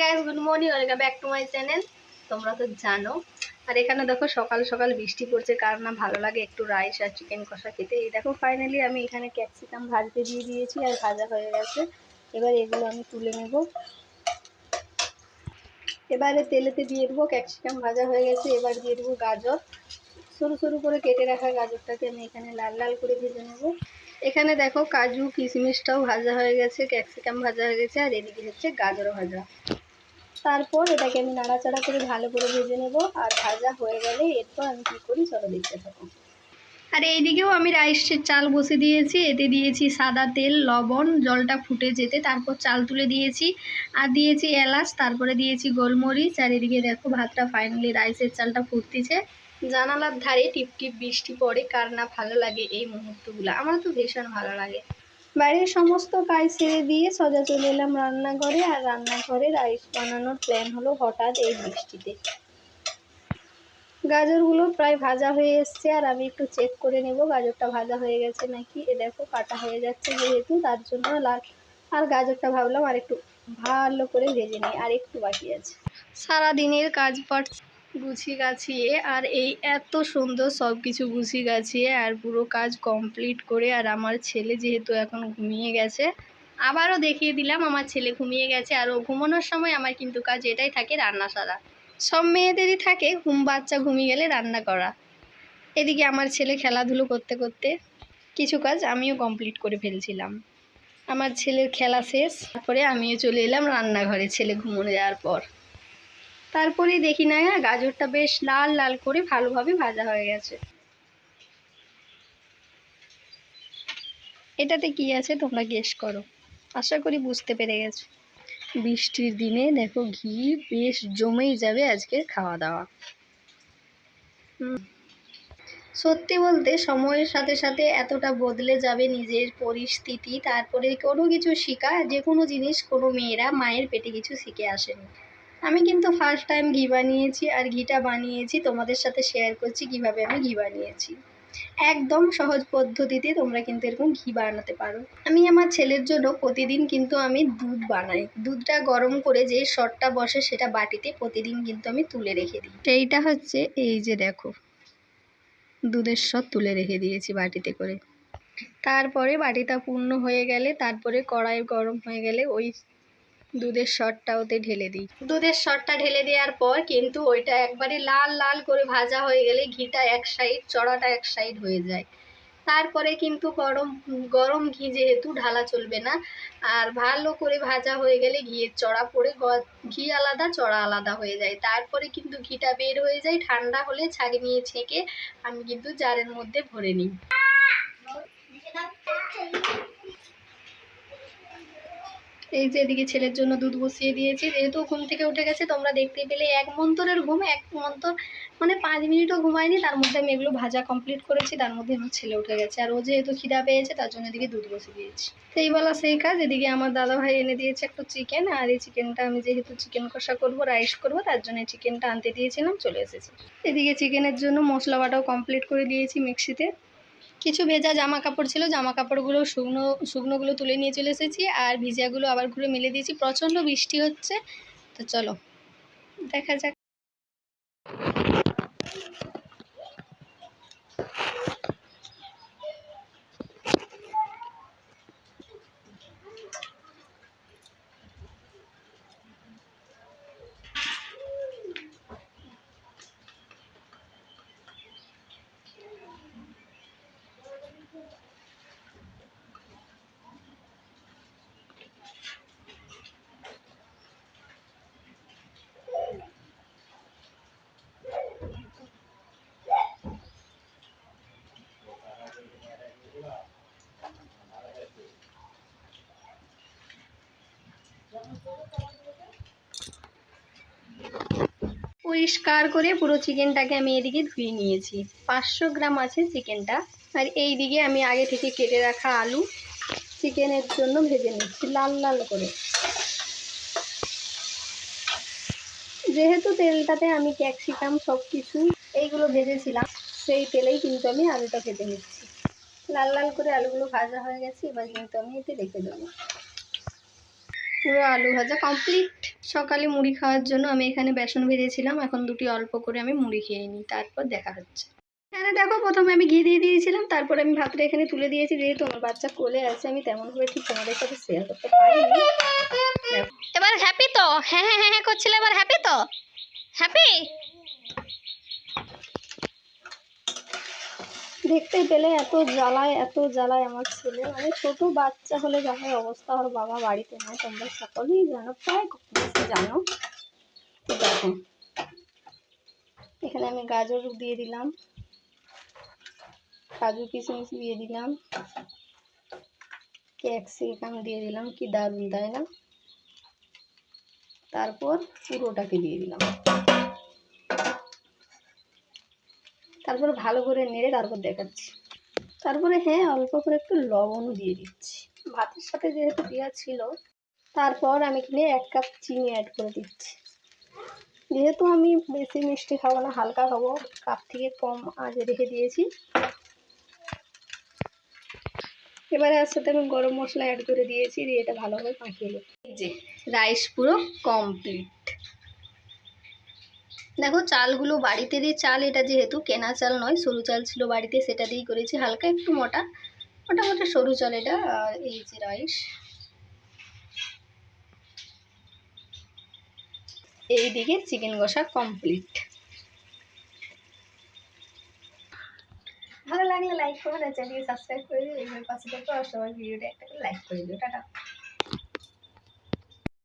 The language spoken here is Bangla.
Guys good morning welcome back to my channel তোমরা তো জানো। আর এখানে দেখো সকাল সকাল বৃষ্টি পড়ছে, কার না ভালো লাগে একটু রাইস আর চিকেন কষা খেতে। এই দেখো ফাইনালি আমি এখানে ক্যাপসিকাম ভাজতে দিয়ে দিয়েছি আর ভাজা হয়ে গেছে। এবার এগুলো আমি তুলে নেব। এবারে তেলেতে দিয়ে দেবো ক্যাপসিকাম ভাজা হয়ে গেছে। এবার দিয়ে দেবো গাজর। সরু সরু করে কেটে রাখা গাজরটাকে আমি এখানে লাল লাল করে ভেজে নেব। এখানে দেখো কাজু, কিশমিশটাও ভাজা হয়ে গেছে ক্যাপসিকাম ভাজা হয়ে গেছে, আর এদিকে হচ্ছে গাজর ভাজা। তারপর এটাকে আমি নাড়াচাড়া করে ভালো করে ভেজে নেব আর ভাজা হয়ে গেলে এরপর আমি কী করি? চলো দেখতে থাকো। আর এইদিকেও আমি রাইসের চাল বসে দিয়েছি, এতে দিয়েছি সাদা তেল, লবণ, জলটা ফুটে যেতে, তারপর চাল তুলে দিয়েছি। আর দিয়েছি এলাচ, তারপরে দিয়েছি গোলমরিচ, আর এদিকে দেখো ভাতটা ফাইনালি রাইসের চালটা ফুটতেছে। জানালার ধারে টিপ টিপ বৃষ্টি পড়ে, কার না ভালো লাগে এই মুহূর্তগুলো? আমার তো ভীষণ ভালো লাগে। বাইরের সমস্ত কাজ সেরে দিয়ে সোজা চলে এলাম রান্নাঘরে, আর রান্নাঘরে রাইস বানানোর প্ল্যান হলো হঠাৎ এই বৃষ্টিতে। গাজরগুলো প্রায় ভাজা হয়ে এসছে, আর আমি একটু চেক করে নেব, গাজরটা ভাজা হয়ে গেছে নাকি? এ দেখো, কাটা হয়ে যাচ্ছে যেহেতু, তার জন্য লাল আর গাজরটা ভাবলাম আর একটু ভালো করে ভেজে নিই, আর একটু বাকি আছে। সারাদিনের কাজ পাট গুছিয়ে গাছিয়ে আর এই এত সুন্দর সব কিছু গুছিয়ে গাছিয়ে আর পুরো কাজ কমপ্লিট করে আর আমার ছেলে যেহেতু এখন ঘুমিয়ে গেছে, আবারও দেখিয়ে দিলাম আমার ছেলে ঘুমিয়ে গেছে আর ও ঘুমানোর সময় আমার কিন্তু কাজ এটাই থাকে রান্না সারা সব মেয়েদেরই থাকে, ঘুম বাচ্চা ঘুমিয়ে গেলে রান্না করা। এদিকে আমার ছেলে খেলাধুলো করতে করতে কিছু কাজ আমিও কমপ্লিট করে ফেলছিলাম। আমার ছেলের খেলা শেষ, তারপরে আমিও চলে এলাম রান্নাঘরে ছেলে ঘুমোনো যাওয়ার পর। তারপরে দেখি না গাজরটা বেশ লাল লাল করে ভালোভাবে ভাজা হয়ে গেছে। এটাতে কি আছে তোমরা গেস করো। আশা করি বুঝতে পেরে গেছো। বৃষ্টির দিনে দেখো ঘি বেশ জমেই যাবে আজকে খাওয়া দাওয়া। সত্যি বলতে সময়ের সাথে সাথে এতটা বদলে যাবে নিজের পরিস্থিতি, তারপরে কোনো কিছু শেখা যে কোনো জিনিস কোনো মেয়েরা মায়ের পেটে কিছু শিখে আসেনি। আমি কিন্তু ফার্স্ট টাইম ঘি বানিয়েছি আর ঘিটা বানিয়েছি, তোমাদের সাথে শেয়ার করছি কীভাবে আমি ঘি বানিয়েছি। একদম সহজ পদ্ধতিতে তোমরা কিন্তু এরকম ঘি বানাতে পারো। আমি আমার ছেলের জন্য প্রতিদিন কিন্তু আমি দুধ বানাই। দুধটা গরম করে যে শটটা বসে সেটা বাটিতে প্রতিদিন কিন্তু আমি তুলে রেখে দিই। এইটা হচ্ছে, এই যে দেখো, দুধের শট তুলে রেখে দিয়েছি বাটিতে করে। তারপরে বাটিটা পূর্ণ হয়ে গেলে, তারপরে কড়াই গরম হয়ে গেলে ওই দুধের শটটা ওতে ঢেলে দিই। দুধের শটটা ঢেলে দেওয়ার পর কিন্তু ওইটা একবারে লাল লাল করে ভাজা হয়ে গেলে ঘিটা এক সাইড চড়াটা এক সাইড হয়ে যায়। তারপরে কিন্তু গরম গরম ঘি যেহেতু ঢালা চলবে না, আর ভালো করে ভাজা হয়ে গেলে ঘিয়ের চড়া পড়ে ঘি আলাদা, চড়া আলাদা হয়ে যায়। তারপরে কিন্তু ঘিটা বের হয়ে যায়, ঠান্ডা হলে ছাগে নিয়ে ছেঁকে আমি কিন্তু জারের মধ্যে ভরে নিই। এই যে এদিকে ছেলের জন্য দুধ বসিয়ে দিয়েছি। যেহেতু ঘুম থেকে উঠে গেছে, তোমরা দেখতে পেলে এক মন্তরের ঘুম, এক মন্তর মানে পাঁচ মিনিটও ঘুমায়নি, তার মধ্যে আমি এগুলো ভাজা কমপ্লিট করেছি, তার মধ্যে আমার ছেলে উঠে গেছে। আর ও যেহেতু খিদা পেয়েছে, তার জন্য এদিকে দুধ বসিয়ে দিয়েছি। সেই বলা সেই কাজ, এদিকে আমার দাদা ভাই এনে দিয়েছে একটু চিকেন আর এই চিকেনটা আমি যেহেতু চিকেন কষা করব রাইস করব, তার জন্য চিকেনটা আনতে দিয়েছিলাম, চলে এসেছি। এদিকে চিকেনের জন্য মশলা বাটাও কমপ্লিট করে দিয়েছি মিক্সিতে কিছু ভেজা জামা কাপড় ছিল জামা কাপড়গুলো শুকনো, শুকনোগুলো তুলে নিয়ে চলে এসেছি আর ভিজাগুলো আবার ঘুরে মেলে দিয়েছি। প্রচণ্ড বৃষ্টি হচ্ছে, তো চলো, দেখা যাক। পরিষ্কার করে পুরো চিকেনটাকে আমি এদিকে ধুয়ে নিয়েছি। পাঁচশো গ্রাম আছে চিকেনটা। আর এই দিকে আমি আগে থেকে কেটে রাখা আলু চিকেনের জন্য ভেজে নিচ্ছি, লাল লাল করে। যেহেতু তেলটাতে আমি ক্যাপসিকাম সব কিছু এইগুলো ভেজেছিলাম, সেই তেলেই কিন্তু আমি আলুটা ভেজে নিচ্ছি। লাল লাল করে আলুগুলো ভাজা হয়ে গেছে, এবার কিন্তু আমি এতে রেখে দেবো। পুরো আলু ভাজা কমপ্লিট সকালে মুড়ি খাওয়ার জন্য আমি এখানে বেসন ভেজেছিলাম, এখন দুটি অল্প করে আমি মুড়ি খেয়ে নিই, তারপর দেখা হচ্ছে। এখানে দেখো, প্রথমে আমি ঘি দিয়ে দিয়েছিলাম, তারপর আমি ভাতটা এখানে তুলে দিয়েছি, যেহেতু আমার বাচ্চা কোলে আছে, আমি তেমনভাবে ঠিক তোমাদের সাথে শেয়ার করতে পারিনি। এবার হ্যাপি তো? হ্যাঁ হ্যাঁ হ্যাঁ হ্যাঁ করছিলে, এবার হ্যাপি তো? হ্যাপি দেখতে পেলে এত জ্বালায় এত জ্বালায় আমার ছেলে। মানে ছোট বাচ্চা হলে যাদের অবস্থা, ওর বাবা বাড়িতে নয় তোমরা সকলেই জানো প্রায় বেশি জানো। দেখো, এখানে আমি গাজর দিয়ে দিলাম। কাজু কিশমিশ দিয়ে দিলাম। ক্যাপসিকাম দিয়ে দিলাম, কি দারুণ, তাই না? তারপর পুরোটাকে দিয়ে দিলাম। তারপর ভালো করে নেড়ে তারপর দেখাচ্ছি। তারপরে হ্যাঁ অল্প করে একটু লবণও দিয়ে দিচ্ছি। ভাতের সাথে যেহেতু দেওয়া ছিল, তারপর আমি এখানে এক কাপ চিনি অ্যাড করে দিচ্ছি। যেহেতু আমি বেশি মিষ্টি খাব না, হালকা খাব, কাপ থেকে কম আজে রেখে দিয়েছি। এবারে এর সাথে আমি গরম মশলা অ্যাড করে দিয়েছি, দিয়ে এটা ভালোভাবে মাখিয়ে নেব। যে রাইস পুরো কমপ্লিট দেখো চালগুলো বাড়িতেরই চাল, এটা যেহেতু কেনা চাল নয়, সরু চাল ছিল বাড়িতে, সেটা দিয়েই করেছি। হালকা একটু মোটা, মোটামুটি সরু চাল এটা এই যে রাইস। এইদিকে চিকেন কষা কমপ্লিট ভালো লাগলে লাইক করবেন আর সাবস্ক্রাইব করে দিও। এইভাবে পাশে থাকো, আর সবাই ভিডিওটা একটা করে লাইক করে দিও। টাটা।